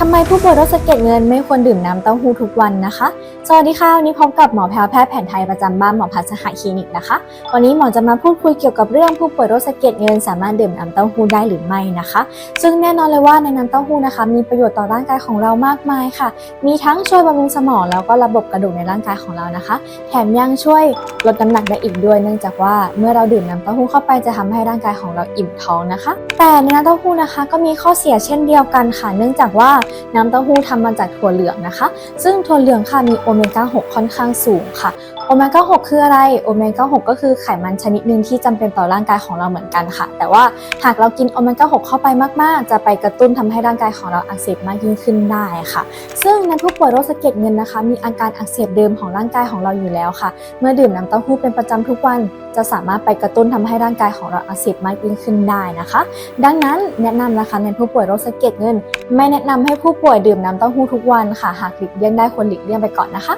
ทำไมผู้ป่วยโรคสะเก็ดเงินไม่ควรดื่มน้ำเต้าหู้ทุกวันนะคะ สวัสดีค่ะ วันนี้พบกับหมอแพรวแพทย์แผนไทยประจำบ้านหมอพัฒน์สหคลินิกนะคะ วันนี้หมอจะมาพูดคุยเกี่ยวกับเรื่องผู้ป่วยโรคสะเก็ดเงิน สามารถดื่มน้ำเต้าหู้ได้หรือไม่นะคะ ซึ่งแน่นอนเลยว่าในน้ำเต้าหู้นะคะ มีประโยชน์ต่อร่างกายของเรามากมายค่ะ มีทั้งช่วยบำรุงสมองแล้วก็ระบบกระดูกในร่างกายของเรานะคะ แถมยังช่วยลดน้ำหนักได้อีกด้วย เนื่องจากว่าเมื่อเราดื่มน้ำเต้าหู้เข้าไปจะทำให้ร่างกายของเราอิ่มท้องนะคะ แต่ในน้ำเต้าหู้นะคะ ก็มีข้อเสียเช่นเดียวกันค่ะ เนื่องจากว่าน้ำเต้าหู้ทำมาจากถั่วเหลืองนะคะ ซึ่งถั่วเหลืองค่ะมีโอเมก้า 6 ค่อนข้างสูงค่ะ โอเมก้า6คืออะไร โอเมก้า6ก็คือไขมันชนิดหนึ่งที่จำเป็นต่อร่างกายของเราเหมือนกันค่ะ แต่ว่าหากเรากินโอเมก้า6เข้าไปมากๆ จะไปกระตุ้นทำให้ร่างกายของเราอักเสบมากยิ่งขึ้นได้ค่ะ ซึ่งในผู้ป่วยโรคสะเก็ดเงินนะคะ มีอาการอักเสบเดิมของร่างกายของเราอยู่แล้วค่ะ เมื่อดื่มน้ำเต้าหู้เป็นประจำทุกวัน จะสามารถไปกระตุ้นทำให้ร่างกายของเราอักเสบมากยิ่งขึ้นได้นะคะ ดังนั้นแนะนำนะคะในผู้ป่วยโรคสะเก็ดเงิน ไม่แนะนำให้ผู้ป่วยดื่มน้ำเต้าหู้ทุกวันค่ะ หากหลีกเลี่ยงได้ควรหลีกเลี่ยงไปก่อนนะคะ